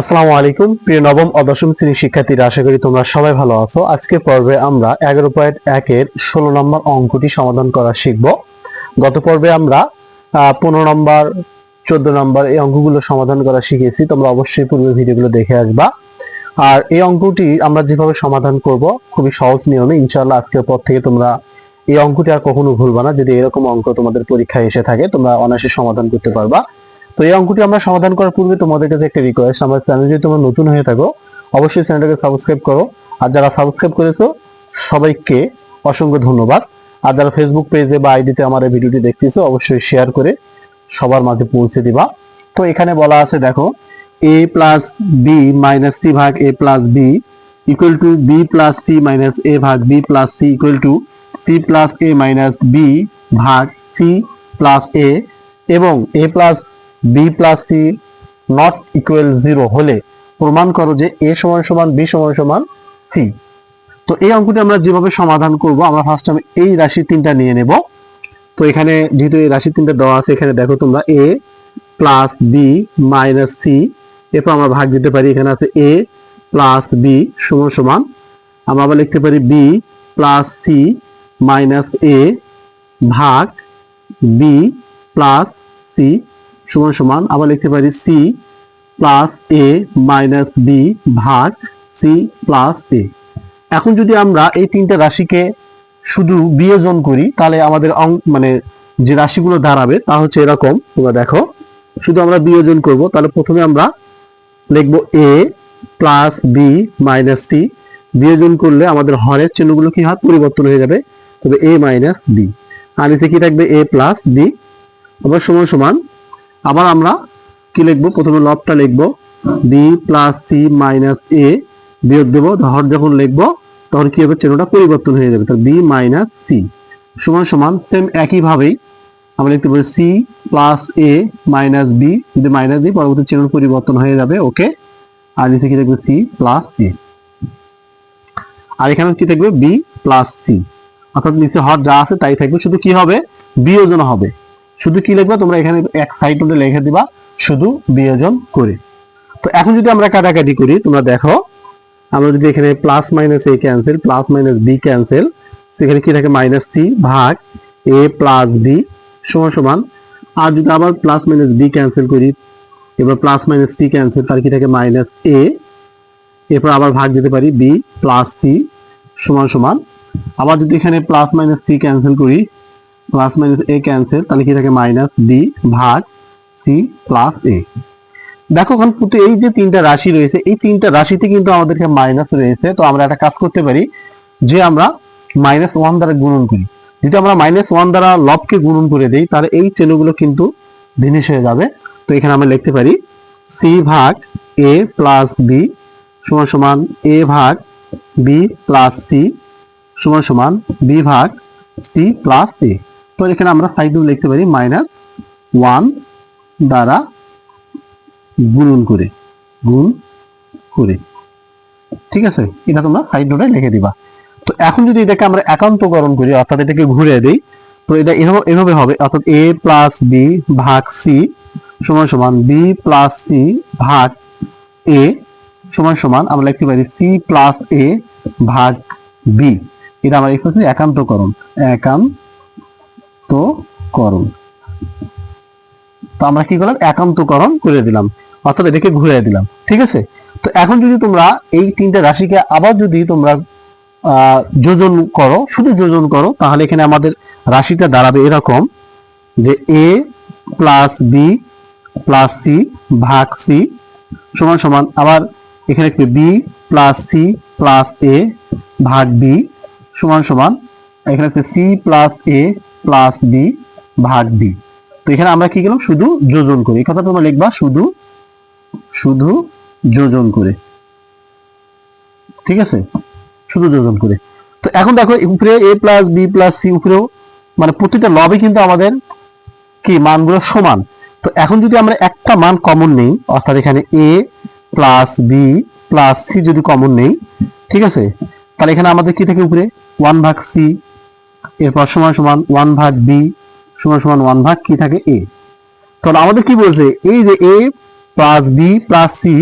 আসসালামু আলাইকুম, প্রিয় নবম ও দশম শ্রেণির শিক্ষার্থীরা, আশা করি তোমরা সবাই ভালো আছো। আজকে পর্বে আমরা এগারো পয়েন্ট একের ষোলো নম্বর অঙ্কটি সমাধান করা শিখব। গত পর্বে আমরা পনেরো নম্বর, চোদ্দ নম্বর এই অঙ্কগুলো সমাধান করা শিখেছি। তোমরা অবশ্যই পূর্বের ভিডিওগুলো দেখে আসবা। আর এই অঙ্কটি আমরা যেভাবে সমাধান করব, খুবই সহজ নিয়মে, ইনশাআল্লাহ আজকের পর থেকে তোমরা এই অঙ্কটি আর কখনো ভুলবা না। যদি এরকম অঙ্ক তোমাদের পরীক্ষায় এসে থাকে, তোমরা অনায়াসে সমাধান করতে পারবা। তো এই অঙ্কটি আমরা সমাধান করার পূর্বে তোমাদের কাছে একটা রিকোয়েস্ট আমার চ্যানেল যদি তোমরা নতুন হয়ে থাকো, অবশ্যই চ্যানেলটাকে সাবস্ক্রাইব করো। আর যারা সাবস্ক্রাইব করেছ, সবাইকে অসংখ্য ধন্যবাদ। আর যারা ফেসবুক পেজে বা আইডিতে আমার এই ভিডিওটি দেখতেছো, অবশ্যই শেয়ার করে সবার মাঝে পৌঁছে দিবা। তো এখানে বলা আছে, দেখো A plus B minus C ভাগ A plus B equal to B plus C minus A ভাগ B plus C equal to C plus A minus B ভাগ সি প্লাস এ এবং A plus B plus C not equal zero হলে প্রমাণ করো যে এ সমান সমান B সমান সমান সি তো এই অঙ্কটি আমরা যেভাবে সমাধান করব, আমরা ফার্স্ট আমি এই রাশি তিনটা নিয়ে নেব। তো এখানে যেহেতু এই রাশি তিনটা দেওয়া আছে, এখানে দেখো তোমরা A plus B minus C এরপর আমরা ভাগ দিতে পারি, এখানে আছে এ প্লাস বি সমান সমান। আমরা আবার লিখতে পারি B plus C minus A ভাগ বি প্লাস সি সমান সমান আবার লিখতে পারি C plus A minus B ভাগ সি প্লাস এ এখন যদি আমরা এই তিনটা রাশিকে শুধু বিয়োজন করি, তাহলে আমাদের মানে যে রাশিগুলো দাঁড়াবে, তা হচ্ছে এরকম, তোমরা দেখো। শুধু আমরা বিয়োজন করব, তাহলে প্রথমে আমরা লিখব A plus B minus C বিয়োজন করলে আমাদের হরের চিহ্নগুলো কি হয়? পরিবর্তন হয়ে যাবে। তবে এ মাইনাস বি আর নিচে কি থাকবে? এ প্লাস বি আবার সমান সমান আবার আমরা কি লিখব? প্রথমে লবটা লিখব। B plus C minus A বিয়োগ দেবো। ধর যখন লিখব, তখন কি হবে? চিহ্নটা পরিবর্তন হয়ে যাবে। বি মাইনাস সি সমান সমান সেম একইভাবেই আমরা লিখতে পারি C plus A minus B যদি মাইনাস দিই, পরবর্তী চিহ্ন পরিবর্তন হয়ে যাবে ওকে আর নিচে কি থাকবে সি প্লাস এ আর এখানে কি থাকবে বি প্লাস সি অর্থাৎ নিচে হর যা আছে তাই থাকবে। শুধু কি হবে? বিয়োজন হবে। শুধু কি লিখবে? তোমরা এখানে এক সাইড নোটে লিখে দিবা, শুধু বিয়োজন করে। তো এখন যদি আমরা কাটাকাটি করি, তোমরা দেখো, আমরা যদি এখানে plus minus A cancel plus minus B cancel এখানে কি থাকে? মাইনাস সি ভাগ এ প্লাস বি সমান সমান। আর যদি আবার প্লাস মাইনাস বি ক্যান্সেল করি, এবার প্লাস মাইনাস সি ক্যান্সেল তার কি থাকে? মাইনাস এ এরপর আবার ভাগ দিতে পারি বি প্লাস সি সমান সমান। আবার যদি এখানে প্লাস মাইনাস সি ক্যান্সেল করি প্লাস মাইনাস এ ক্যান্সেল তাহলে কি থাকে? মাইনাস বি ভাগ সি প্লাস এ দেখো, এখন এই যে তিনটা রাশি রয়েছে, এই তিনটা রাশিতে কিন্তু আমাদেরকে মাইনাস রয়েছে। তো আমরা একটা কাজ করতে পারি, যে আমরা মাইনাস ওয়ান দ্বারা গুণন করি। যদি আমরা মাইনাস ওয়ান দ্বারা লবকে গুণন করে দেই, তাহলে এই চিহ্নগুলো কিন্তু জিনিস হয়ে যাবে। তো এখানে আমরা লিখতে পারি সি ভাগ এ প্লাস বি সমান সমান এ ভাগ বি প্লাস সি সমান সমান বি ভাগ সি প্লাস এ তো এখানে আমরা সাইড লিখতে পারি মাইনাস ওয়ান দ্বারা গুণন করে, গুণ করে। ঠিক আছে? এটা তোমরা সাইড নোটে লিখে দিবা। তো এখন যদি এটাকে আমরা একান্তকরণ করি, অর্থাৎ এটাকে ঘুরে দেই, তো এটা এভাবে হবে। অর্থাৎ এ প্লাস বি ভাগ সি সমান সমান বি প্লাস সি ভাগ এ সমান সমান আমরা লিখতে পারি সি প্লাস এ ভাগ বি এটা আমরা লিখতে একান্তকরণ একান্তকরণ। তো আমরা কি করলাম? একান্তকরণ করে দিলাম। অর্থাৎ এটাকে ঘুরে দিলাম। ঠিক আছে? তো এখন যদি তোমরা এই তিনটা রাশিকে আবার যদি তোমরা যোজন করো, শুধু যোজন করো, তাহলে এখানে আমাদের রাশিটা দাঁড়াবে এরকম যে A plus B plus C ভাগ সি সমান সমান আবার এখানে একটু B plus C plus A ভাগ বি সমান সমান, এখানে একটা C plus A plus B ভাগ বি তো এখানে আমরা কি গেলাম শুধু যোজন করি। এই কথা তোমরা লিখবা, শুধু শুধু যোজন করে। ঠিক আছে? শুধু যোজন করে। তো এখন দেখো, উপরে A plus B plus C উপরেও মানে প্রতিটা লবে কিন্তু আমাদের কি? মানগুলো সমান। তো এখন যদি আমরা একটা মান কমন নেই, অর্থাৎ এখানে A plus B plus C যদি কমন নেই, ঠিক আছে? তাহলে এখানে আমাদের কি থাকে উপরে? ওয়ান ভাগ সি এরপর সমান সমান ওয়ান ভাগ বি সমান সমান ওয়ান ভাগ কি থাকে এ তাহলে আমাদের কি বলছে? এই যে A plus B plus C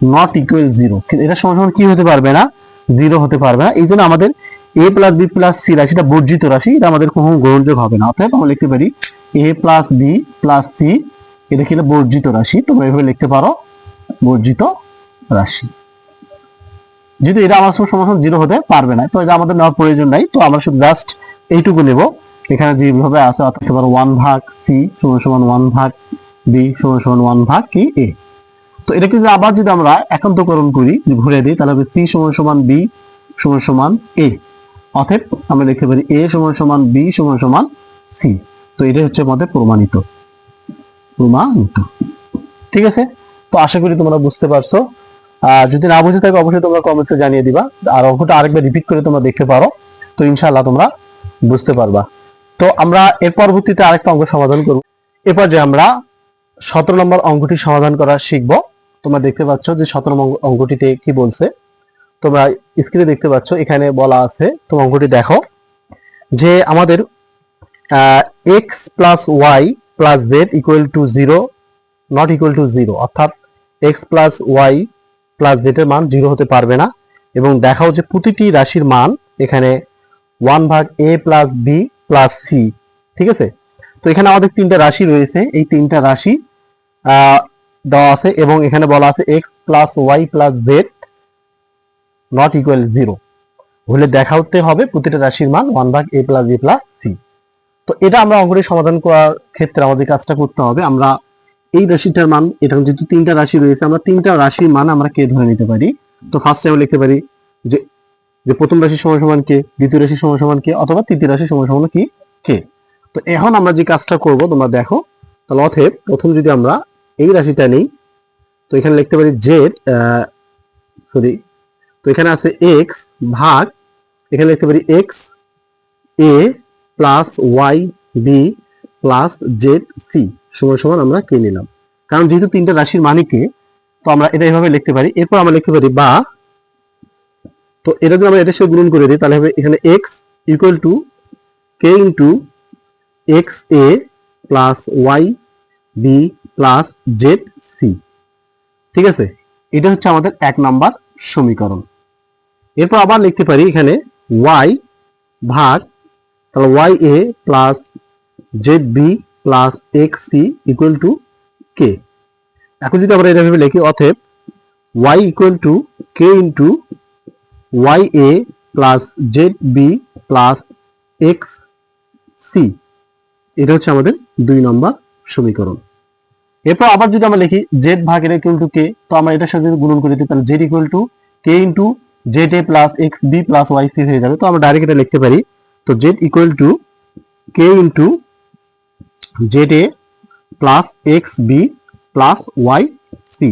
not equal zero এটা সমান সমান কি হতে পারবে না? জিরো হতে পারবে না। এই জন্য আমাদের A plus B plus C রাশিটা বর্জিত রাশি, এটা আমাদের কখনো গ্রহণযোগ্য হবে না। অর্থাৎ আমরা লিখতে পারি A plus B plus C এটা কি বর্জিত রাশি। তোমরা এভাবে লিখতে পারো, বর্জিত রাশি। যেহেতু এটা আমার সঙ্গে সমান জিরো হতে পারবে না, তো এটা আমাদের নেওয়ার প্রয়োজন নাই। তো আমরা শুধু জাস্ট এইটুকু নেব। এখানে যেভাবে আছে, অর্থাৎ এবার ওয়ান ভাগ সি সমান সমান ওয়ান ভাগ বি সমান সমান ওয়ান ভাগ কি এ তো এটাকে যদি আবার যদি আমরা একান্তকরণ করি, যদি ঘুরে দিই, তাহলে হবে সি সমান সমান বি সমান সমান এ অতএব আমরা লিখতে পারি এ সমান সমান বি সমান সমান সি তো এটা হচ্ছে আমাদের প্রমাণিত। প্রমাণিত। ঠিক আছে? তো আশা করি তোমরা বুঝতে পারছ। যদি না বুঝে থাকে, অবশ্যই তোমরা কমেন্টে জানিয়ে দিবা। আর অঙ্কটা আরেকবার রিপিট করে তোমরা দেখতে পারো। তো ইনশাআল্লাহ তোমরা বুঝতে পারবা। তো আমরা এর পরবর্তীতে আরেকটা অঙ্ক সমাধান করব। এরপর যে আমরা সতেরো নম্বর অঙ্কটি সমাধান করা শিখব, তোমরা দেখতে পাচ্ছ যে সতেরো অঙ্কটিতে কি বলছে। তোমরা স্ক্রিনে দেখতে পাচ্ছ, এখানে বলা আছে, তোমরা অঙ্কটি দেখো, যে আমাদের X plus Y plus Z equal to zero not equal to zero অর্থাৎ X plus Y plus Z এর মান জিরো হতে পারবে না। এবং দেখাও যে প্রতিটি রাশির মান এখানে ওয়ান ভাগ A plus B plus C ঠিক আছে? তো এখানে আমাদের তিনটা রাশি রয়েছে। এই তিনটা রাশি দেওয়া আছে এবং এখানে বলা আছে X plus Y plus Z not equal zero হলে দেখাতে হবে প্রতিটা রাশির মান ওয়ান ভাগ A plus B plus C তো এটা আমরা অঙ্কটি সমাধান করার ক্ষেত্রে আমাদের কাজটা করতে হবে। আমরা এই রাশিটার মান এটা যেহেতু তিনটা রাশি রয়েছে, আমরা তিনটা রাশির মান আমরা কে ধরে নিতে পারি? তো ফার্স্টে আমরা লিখতে পারি যে যে প্রথম রাশি সমান সমান কে, দ্বিতীয় রাশি সমান সমান কে, অথবা তৃতীয় রাশি সমান সমান কি, কে। তো এখন আমরা যে কাজটা করব, তোমরা দেখো, তাহলে অতএব প্রথম যদি আমরা এই রাশিটা নেই, তো এখানে লিখতে পারি জেড সরি তো এখানে আছে এক্স ভাগ, এখানে লিখতে পারি X A plus Y B plus Z C সমান সমান আমরা কে নিলাম। কারণ যেহেতু তিনটা রাশির মানে কে, তো আমরা এটা এভাবে লিখতে পারি। এরপর আমরা লিখতে পারি বা, তো এটা যদি আমরা এটার সাথে গুণন করে দিই, তাহলে হবে এখানে X equal to K into X A plus Y B plus Z C ঠিক আছে? এটা হচ্ছে আমাদের এক নাম্বার সমীকরণ। এরপর আবার লিখতে পারি এখানে ওয়াই ভাগ, তাহলে Y A plus Z B plus X C equal to K এখন যদি আমরা এটা ভেবে লিখি, অতএব Y equal to K into Y A plus Z B plus X C এটা হচ্ছে আমাদের দুই নম্বর সমীকরণ। এরপর আবার যদি আমরা লিখি জেড ভাগ এটা ইকুয়াল টু কে তো আমরা এটার সাথে গুণন করে দিই তাহলে Z equal to K into Z A plus X B plus Y C হয়ে যাবে। তো আমরা ডাইরেক্ট এটা লিখতে পারি। তো Z equal to K into Z A plus X B plus Y C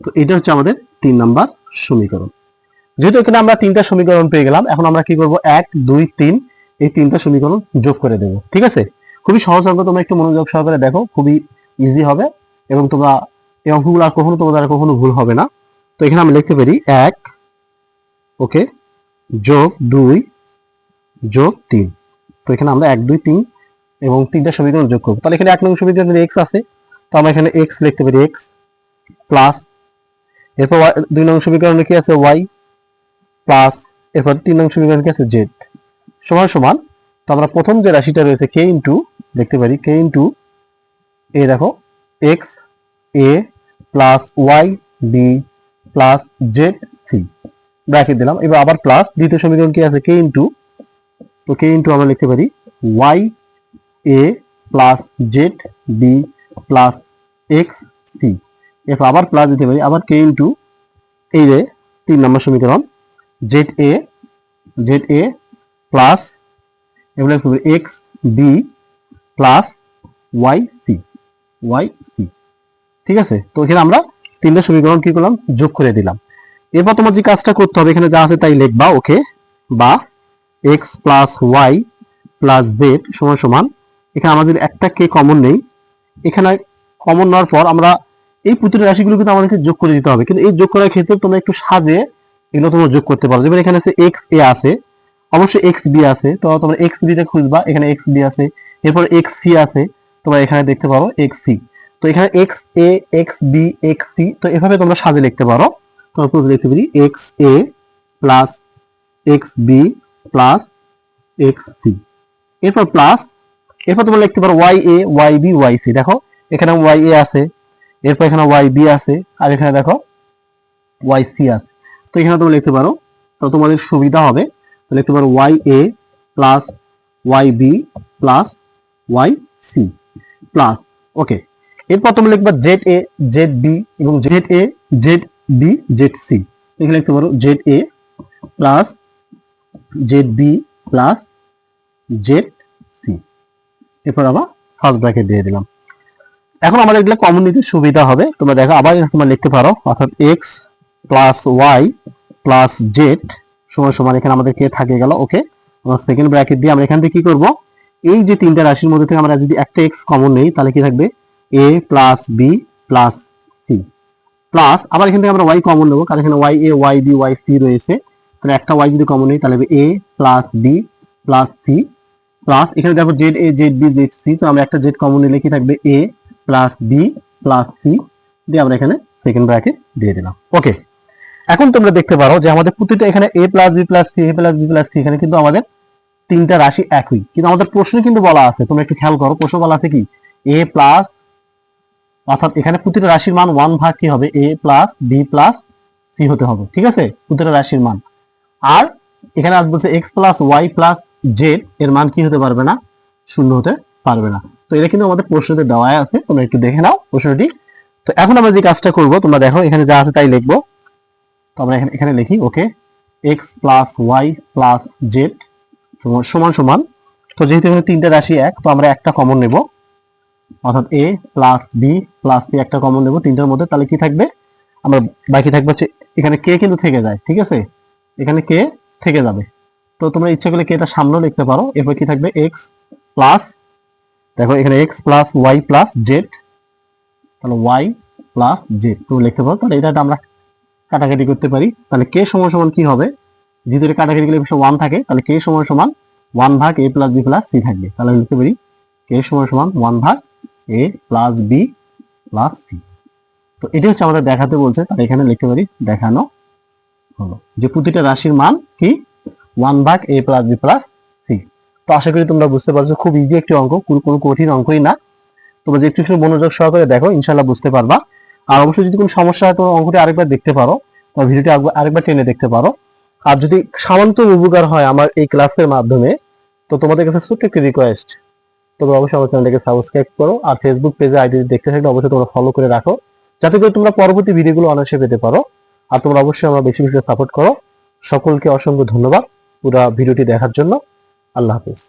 তো এটা হচ্ছে আমাদের তিন নাম্বার সমীকরণ। যেহেতু এখানে আমরা তিনটা সমীকরণ পেয়ে গেলাম, এখন আমরা কি করব? এক, দুই, তিন, এই তিনটা সমীকরণ যোগ করে দেব, ঠিক আছে? খুবই সহজ অঙ্ক, তোমরা একটু মনোযোগ সহকারে দেখো, খুবই ইজি হবে এবং তোমরা এই অঙ্কগুলো আর কখনো, তোমাদের আর কখনো ভুল হবে না। তো এখানে আমরা লিখতে পারি, এক, ওকে, যোগ দুই, যোগ তিন। তো এখানে আমরা এক, দুই, তিন এবং তিনটা সমীকরণ যোগ করব। তাহলে এখানে এক নম্বর সমীকরণে এক্স আছে তো আমরা এখানে এক্স লিখতে পারি এক্স প্লাস এরপর দুই নম্বর সমীকরণে কি আছে? ওয়াই প্লাস এরপর তিন নম্বর সমীকরণে কি আছে? জেড সমান সমান, তো আমরা প্রথম যে রাশিটা রয়েছে কে ইন্টু দেখতে পারি কে ইন্টু এ দেখো X A plus Y B plus Z C bracket দিলাম, এবার আবার প্লাস দ্বিতীয় সমীকরণ কি আছে? কে ইন্টু তো কে ইন্টু আমরা লিখতে পারি Y A plus Z B plus X C এরপর আবার প্লাস দিতে পারি, আবার কে ইন্টু এই রে তিন নম্বর সমীকরণ। Z A Z A plus পারি X B plus Y C Y C ঠিক আছে? তো এখানে আমরা তিনটা সমীকরণ কি করলাম? যোগ করে দিলাম। এরপর তোমার যে কাজটা করতে হবে, এখানে যা আছে তাই লিখবা ওকে বা X plus Y plus Z সমান সমান এখানে আমাদের একটা কে কমন নেই। এখানে কমন নেওয়ার পর আমরা এই প্রতিটা রাশিগুলো কিন্তু আমাদেরকে যোগ করে দিতে হবে। কিন্তু এই যোগ করার ক্ষেত্রে তোমরা একটু সাজে এগুলো তোমরা যোগ করতে পারো। যেমন এখানে আছে এক্স এ আছে। অবশ্যই এক্স বি আছে। তো তোমরা এক্স বিটা খুঁজবা। এখানে এক্স বি আছে। এরপর এক্স সি আছে। তোমরা এখানে দেখতে পারো এক্স সি তো এখানে X A X B X C তো এভাবে তোমরা সাজে লিখতে পারো। তোমরা প্রথমে লিখতে পারি X A plus X B plus X C এরপর প্লাস এরপর তোমরা লিখতে পারো Y A Y B Y C দেখো, এখানে ওয়াই এ আছে, এরপর এখানে ওয়াই বি আছে, আর এখানে দেখো ওয়াই সি আছে। তো এখানে তোমরা লিখতে পারো, তো তোমাদের সুবিধা হবে। লিখতে পারো Y A plus Y B plus Y C plus okay এরপর তোমরা লিখবা জেড এ জেড বি এবং Z A Z B Z C এখানে লিখতে পারো Z A plus Z B plus Z এরপর আবার ফার্স্ট ব্র্যাকেট দিয়ে দিলাম। এখন আমাদের এগুলো কমন নিতে সুবিধা হবে। তোমরা দেখো, আবার তোমরা লিখতে পারো, অর্থাৎ X plus Y plus Z সমান সমান এখানে আমাদের কে থাকে গেল ওকে আমরা সেকেন্ড ব্র্যাকেট দিয়ে আমরা এখান থেকে কি করব? এই যে তিনটা রাশির মধ্যে থেকে আমরা যদি একটা এক্স কমন নেই, তাহলে কি থাকবে? A plus B plus C plus আবার এখান থেকে আমরা ওয়াই কমন নেব, কারণ এখানে Y A Y B Y C রয়েছে। তাহলে একটা ওয়াই যদি কমন নেই, তাহলে A plus B plus C plus এখানে দেখো Z A Z B Z C তো আমরা একটা জেড কমন নিলে কি থাকবে A plus B plus C দিয়ে আমরা এখানে সেকেন্ড ব্র্যাকেট দিয়ে দিলাম। ওকে এখন তোমরা দেখতে পারো যে আমাদের প্রতিটা এখানে A plus B plus C A plus B plus C এখানে কিন্তু আমাদের তিনটা রাশি একই। কিন্তু আমাদের প্রশ্নে কিন্তু বলা আছে, তোমরা একটু খেয়াল করো, প্রশ্ন বলা আছে কি? এ প্লাস অর্থাৎ এখানে প্রতিটা রাশির মান ওয়ান ভাগ কি হবে? A plus B plus C হতে হবে, ঠিক আছে? প্রতিটা রাশির মান। আর এখানে আজ বলছে X plus Y plus Z এর মান কি হতে পারবে না? শূন্য হতে পারবে না। তো এটা কিন্তু আমাদের প্রশ্নতে দেওয়াই আছে, তোমরা একটু দেখে নাও প্রশ্নটি। তো এখন আমরা যে কাজটা করব, তোমরা দেখো, এখানে যা আছে তাই লিখব। তো আমরা এখানে লিখি, okay X plus Y plus Z সমান সমান তো যেহেতু এখানে তিনটা রাশি এক, তো আমরা একটা কমন নেব। অর্থাৎ A plus B plus C একটা কমন নেব তিনটার মধ্যে। তাহলে কি থাকবে? আমরা বাকি থাকবে হচ্ছে এখানে কে কিন্তু থেকে যায়, ঠিক আছে? এখানে কে থেকে যাবে। তো তোমরা ইচ্ছা করলে কে এটা সামনেও লিখতে পারো? এরপর কি থাকবে? এক্স প্লাস দেখো এখানে X plus Y plus Z তাহলে ওয়াই প্লাস জেড তুমি লিখতে পারো। তাহলে এটা আমরা কাটাকাটি করতে পারি। তাহলে কে সমান সমান কি হবে? যেহেতু এটা কাটাকাটি গেলে ওয়ান থাকে, তাহলে কে সমান সমান ওয়ান ভাগ A plus B plus C থাকবে। তাহলে লিখতে পারি কে সমান সমান ওয়ান ভাগ A plus B plus C তো এটি হচ্ছে আমাদের দেখাতে বলছে। তাহলে এখানে লিখতে পারি দেখানো হলো। যে প্রতিটা রাশির মান কি? ওয়ান ভাগ A plus B plus C তো আশা করি তোমরা বুঝতে পারছ, খুব ইজি একটি অঙ্ক, কোনো কোনো কঠিন অঙ্কই না। তোমরা যে একটু মনোযোগ সহকারে দেখো ইনশাল্লাহ বুঝতে পারবা। আর অবশ্যই যদি কোনো সমস্যা হয় তো অঙ্কটি আরেকবার দেখতে পারো, বা ভিডিওটি আরেকবার- টেনে দেখতে পারো। আর যদি সামান্য উপকার হয় আমার এই ক্লাসের মাধ্যমে, তো তোমাদের কাছে ছোট্ট একটি রিকোয়েস্ট তোমরা অবশ্যই আমার চ্যানেলটাকে সাবস্ক্রাইব করো, আর ফেসবুক পেজে আইডি দেখতে থাকলে অবশ্যই তোমরা ফলো করে রাখো, যাতে করে তোমরা পরবর্তী ভিডিওগুলো অনায়াসে পেতে পারো। আর তোমরা অবশ্যই আমার বেশি বেশি সাপোর্ট করো। সকলকে অসংখ্য ধন্যবাদ। পুরো ভিডিওটি দেখার জন্য আল্লাহ হাফিজ।